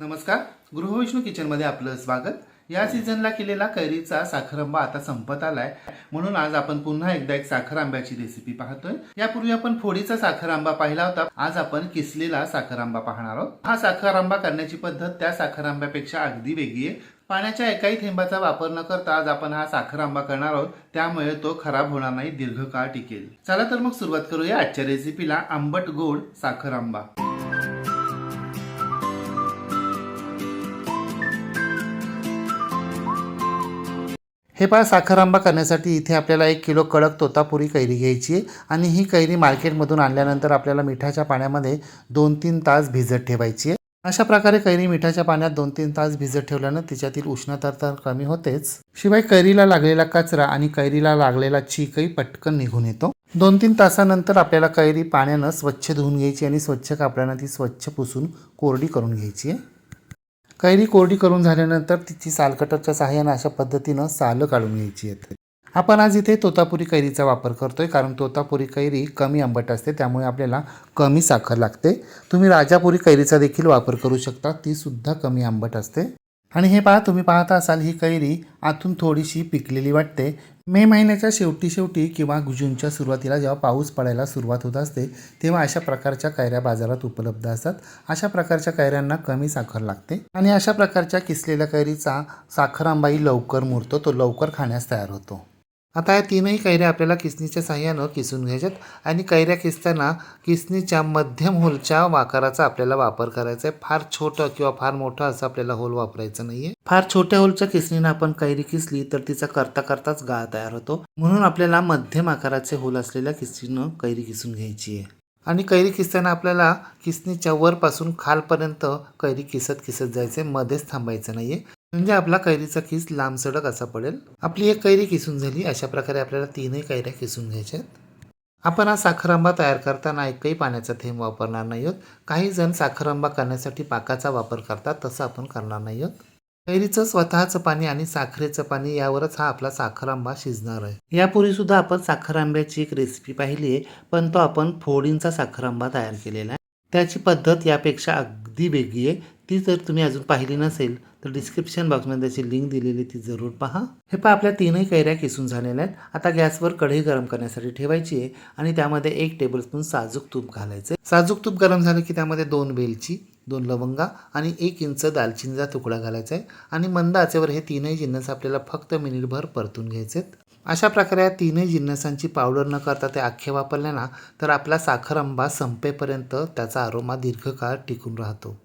नमस्कार. गृहविष्णू किचनमध्ये आपलं स्वागत. या सीझनला केलेला कैरीचा साखरंबा आता संपत आलाय. म्हणून आज आपण पुन्हा एकदा एक साखर आंब्याची रेसिपी पाहतोय. यापूर्वी आपण फोडीचा साखर आंबा पाहिला होता. आज आपण किसलेला साखर आंबा पाहणार आहोत. हा साखर आंबा करण्याची पद्धत त्या साखर आंब्यापेक्षा अगदी वेगळी आहे. पाण्याच्या एकाही थेंबाचा वापर न करता आज आपण हा साखर आंबा करणार आहोत. त्यामुळे तो खराब होणार नाही दीर्घकाळ टिकेल. चला तर मग सुरुवात करूया आजच्या रेसिपीला आंबट गोड साखर आंबा हे पहा साखर आंबा करण्यासाठी इथे आपल्याला एक किलो कडक तोतापुरी कैरी घ्यायची आहे आणि ही कैरी मार्केटमधून आणल्यानंतर आपल्याला मिठाच्या पाण्यामध्ये दोन तीन तास भिजत ठेवायची आहे. अशा प्रकारे कैरी मिठाच्या पाण्यात दोन तीन तास भिजत ठेवल्यानं तिच्यातील उष्णता तर कमी होतेच. शिवाय कैरीला लागलेला कचरा आणि कैरीला लागलेला चीकही पटकन निघून येतो. दोन तीन तासानंतर आपल्याला कैरी पाण्यानं स्वच्छ धुवून घ्यायची आणि स्वच्छ कापडानं ती स्वच्छ पुसून कोरडी करून घ्यायची आहे. कैरी कोरडी करून झाल्यानंतर तिची साल कटरच्या सहाय्यानं अशा पद्धतीनं सालं काढून घ्यायची आहेत. आपण आज इथे तोतापुरी कैरीचा वापर करतोय कारण तोतापुरी कैरी कमी आंबट असते त्यामुळे आपल्याला कमी साखर लागते. तुम्ही राजापुरी कैरीचा देखील वापर करू शकता ती सुद्धा कमी आंबट असते. आणि हे पहा तुम्ही पाहता असाल ही कैरी आतून थोडीशी पिकलेली वाटते. मे महिन्याच्या शेवटी शेवटी किंवा जूनच्या सुरुवातीला जेव्हा पाऊस पडायला सुरुवात होत असते तेव्हा अशा प्रकारच्या कैऱ्या बाजारात उपलब्ध असतात. अशा प्रकारच्या कैऱ्यांना कमी साखर लागते. आणि अशा प्रकारच्या किसलेल्या कैरीचा साखर आंबाही लवकर मुरतो तो लवकर खाण्यास तयार होतो. आता या तीनही कैऱ्या आपल्याला किसनीच्या साह्यानं किसून घ्यायच्यात आणि कैऱ्या किसताना किसनीच्या मध्यम होलच्या आकाराचा आपल्याला वापर करायचा आहे. फार छोटं किंवा फार मोठं असं आपल्याला होल वापरायचं नाहीये. फार छोट्या होलच्या किसनीनं आपण कैरी किसली तर तिचा करता करताच गाळ तयार होतो. म्हणून आपल्याला मध्यम आकाराचे होल असलेल्या किसनीनं कैरी किसून घ्यायची आहे. आणि कैरी किसताना आपल्याला किसनीच्या वरपासून खालपर्यंत कैरी किसत किसत जायचे मध्येच थांबायचं नाहीये. म्हणजे आपला कैरीचा किस लांब सडक असा पडेल. आपली एक कैरी किसून झाली. अशा प्रकारे आपल्याला तीनही कैऱ्या किसून घ्यायच्यात. आपण हा साखर आंबा तयार करताना एकही पाण्याचा थेंब वापरणार नाही आहोत. काही जण साखर आंबा करण्यासाठी पाकाचा वापर करतात. तसं आपण करणार नाही आहोत. कैरीचं स्वतःचं पाणी आणि साखरेचं पाणी यावरच हा आपला साखर आंबा शिजणार आहे. यापूर्वी सुद्धा आपण साखर आंब्याची एक रेसिपी पाहिली आहे. पण तो आपण फोडींचा साखर आंबा तयार केलेला आहे. त्याची पद्धत यापेक्षा अगदी वेगळी आहे. ती जर तुम्ही अजून पाहिली नसेल तर डिस्क्रिप्शन बॉक्समध्ये त्याची लिंक दिलेली ती जरूर पहा. हे पहा आपल्या तीनही कैऱ्या किसून झालेल्या आहेत. आता गॅसवर कढई गरम करण्यासाठी ठेवायची आहे आणि त्यामध्ये एक टेबलस्पून साजूक तूप घालायचं साजूक तूप गरम झालं की त्यामध्ये दोन वेलची दोन लवंगा आणि एक इंच दालचिनीचा तुकडा घालायचा आहे. आणि मंद आचेवर हे तीनही जिन्नस आपल्याला फक्त मिनिटभर परतून घ्यायचे आहेत. अशा प्रकारे या तीनही जिन्नसांची पावडर न करता ते अख्खे वापरले ना तर आपला साखर आंबा संपेपर्यंत त्याचा आरोमा दीर्घकाळ टिकून राहतो.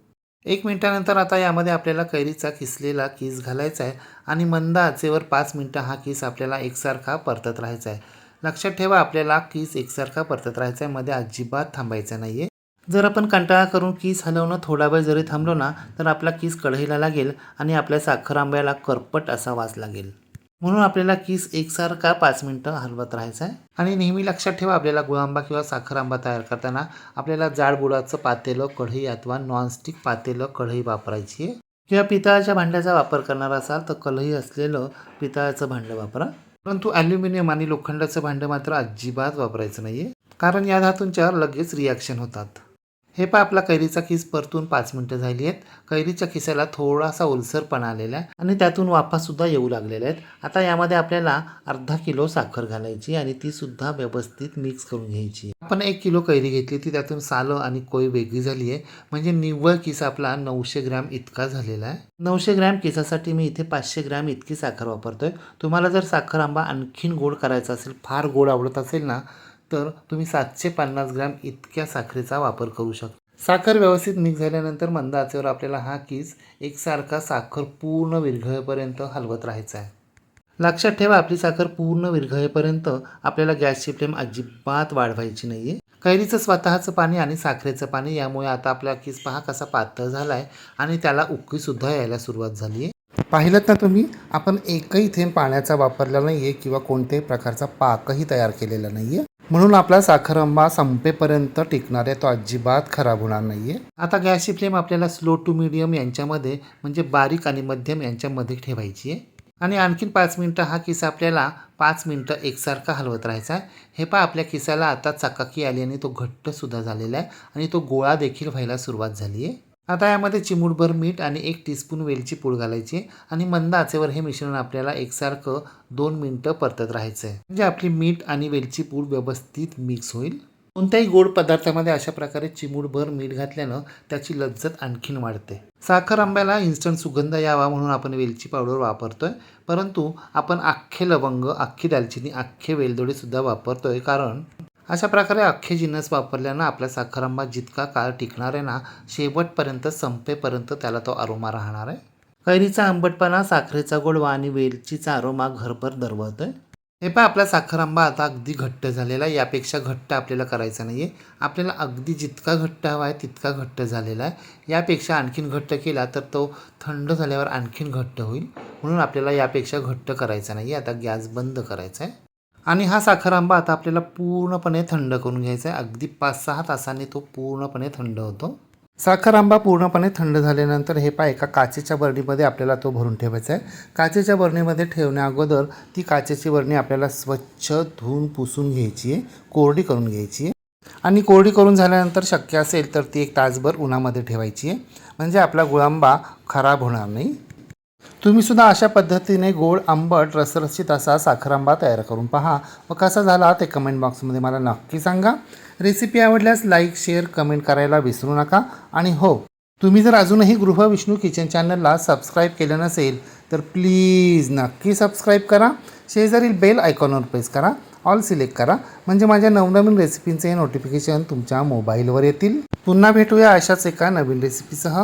एक मिनटानंतर आता यामध्ये आपल्याला कैरीचा किसलेला किस घालायचा आहे आणि मंद आचेवर पाच मिनटं हा किस आपल्याला एकसारखा परतत राहायचा आहे. लक्षात ठेवा आपल्याला किस एकसारखा परतत राहायचा आहे. मध्ये अजिबात थांबायचं नाही आहे जर आपण कंटाळा करून किस हलवणं थोडा वेळ जरी थांबलो ना तर आपला किस कढईला लागेल आणि आपल्या साखर आंब्याला करपट असा वास लागेल. म्हणून आपल्याला किस एकसारखा पाच मिनटं हलवत राहायचं आहे आणि नेहमी लक्षात ठेवा आपल्याला गुळांबा किंवा साखर आंबा तयार करताना आपल्याला जाड बुडाचं पातेलं कढई अथवा नॉनस्टिक पातेलं कढई वापरायची आहे. किंवा पितळाच्या भांड्याचा वापर करणार असाल तर कलही असलेलं पितळाचं भांडं वापरा. परंतु ॲल्युमिनियम आणि लोखंडाचं भांडं मात्र अजिबात वापरायचं नाही आहे कारण या धातूंच्या लगेच रिॲक्शन होतात. हे पा आपला कैरीचा किस परतून पाच मिनटं झाली आहेत. कैरीच्या खिसाला थोडासा ओलसरपणा आलेला आहे आणि त्यातून वाफासुद्धा येऊ लागलेल्या आहेत. आता यामध्ये आपल्याला अर्धा किलो साखर घालायची आणि ती सुद्धा व्यवस्थित मिक्स करून घ्यायची आपण एक किलो कैरी घेतली ती त्यातून सालं आणि कोय वेगळी झाली आहे. म्हणजे निव्वळ किस आपला नऊशे ग्रॅम इतका झालेला आहे. नऊशे ग्रॅम किसासाठी मी इथे पाचशे ग्रॅम इतकी साखर वापरतोय. तुम्हाला जर साखर आंबा आणखीन गोड करायचा असेल फार गोड आवडत असेल ना तर तुम्ही सातशे पन्नास ग्रॅम इतक्या साखरेचा वापर करू शकता. साखर व्यवस्थित मिक्स झाल्यानंतर मंद आचेवर आपल्याला हा किस एकसारखा साखर पूर्ण विरघळेपर्यंत हलवत राहायचा आहे. लक्षात ठेवा आपली साखर पूर्ण विरघळेपर्यंत आपल्याला गॅसची फ्लेम अजिबात वाढवायची नाही आहे कैरीचं स्वतःचं पाणी आणि साखरेचं पाणी यामुळे आता आपला किस पहा कसा पातळ झाला आहे आणि त्याला उकळीसुद्धा यायला सुरुवात झाली आहे पाहिलं ना तुम्ही आपण एकही थेंब पाण्याचा वापरला नाही आहे किंवा कोणत्याही प्रकारचा पाकही तयार केलेला नाही आहे म्हणून आपला साखर आंबा संपेपर्यंत टिकणार आहे तो अजिबात खराब होणार नाही आहे आता गॅसची फ्लेम आपल्याला स्लो टू मिडियम यांच्यामध्ये म्हणजे बारीक आणि मध्यम यांच्यामध्ये ठेवायची आहे. आणि आणखीन पाच मिनटं हा किसा आपल्याला पाच मिनटं एकसारखा हलवत राहायचा आहे. हे पहा आपल्या किसाला आता चकाकी आली आणि तो घट्टसुद्धा झालेला आहे आणि तो गोळा देखील व्हायला सुरुवात झाली आहे. आता यामध्ये चिमूटभर मीठ आणि एक टीस्पून वेलची पूड घालायची आणि मंद आचेवर हे मिश्रण आपल्याला एकसारखं दोन मिनटं परतत राहायचं आहे म्हणजे आपली मीठ आणि वेलची पूड व्यवस्थित मिक्स होईल. कोणत्याही गोड पदार्थामध्ये अशा प्रकारे चिमूटभर मीठ घातल्यानं त्याची लज्जत आणखीन वाढते. साखर आंब्याला इन्स्टंट सुगंध यावा म्हणून आपण वेलची पावडर वापरतोय. परंतु आपण अख्खे लवंग अख्खी दालचिनी अख्खे वेलदोडेसुद्धा वापरतोय. कारण अशा प्रकारे अख्खे जिन्नस वापरल्यानं आपला साखरांबा जितका काळ टिकणार आहे ना शेवटपर्यंत संपेपर्यंत त्याला तो अरोमा राहणार आहे. कैरीचा आंबटपणा साखरेचा गोडवा आणि वेलचीचा अरोमा घरभर दरवळतोय. हे पण आपला साखरंबा आता अगदी घट्ट झालेला आहे. यापेक्षा घट्ट आपल्याला करायचा नाही आहे आपल्याला अगदी जितका घट्ट हवा आहे तितका घट्ट झालेला आहे. यापेक्षा आणखीन घट्ट केला तर तो थंड झाल्यावर आणखीन घट्ट होईल. म्हणून आपल्याला यापेक्षा घट्ट करायचा नाही आहे आता गॅस बंद करायचा आहे. आणि हा साखर आंबा आता आपल्याला पूर्णपणे थंड करून घ्यायचा आहे. अगदी पाच सहा तासांनी तो पूर्णपणे थंड होतो. साखर आंबा पूर्णपणे थंड झाल्यानंतर हे पा एका काचेच्या बरणीमध्ये आपल्याला तो भरून ठेवायचा आहे. काचेच्या बरणीमध्ये ठेवण्या अगोदर ती काचेची बरणी आपल्याला स्वच्छ धुवून पुसून घ्यायची आहे कोरडी करून घ्यायची आहे. आणि कोरडी करून झाल्यानंतर शक्य असेल तर ती एक तासभर उन्हामध्ये ठेवायची आहे. म्हणजे आपला गुळांबा खराब होणार नाही. तुम्ही सुद्धा अशा पद्धतीने गोड आंबट रसरशीत असा साखर आंबा तयार करून पहा. व कसा झाला ते कमेंट बॉक्समध्ये मला नक्की सांगा. रेसिपी आवडल्यास लाईक शेअर कमेंट करायला विसरू नका. आणि हो तुम्ही जर अजूनही गृहविष्णू किचन चॅनलला सबस्क्राईब केलं नसेल तर प्लीज नक्की सबस्क्राईब करा. शेजारील बेल आयकॉनवर प्रेस करा. ऑल सिलेक्ट करा. म्हणजे माझ्या नवनवीन रेसिपींचे नोटिफिकेशन तुमच्या मोबाईलवर येतील. पुन्हा भेटूया अशाच एका नवीन रेसिपीसह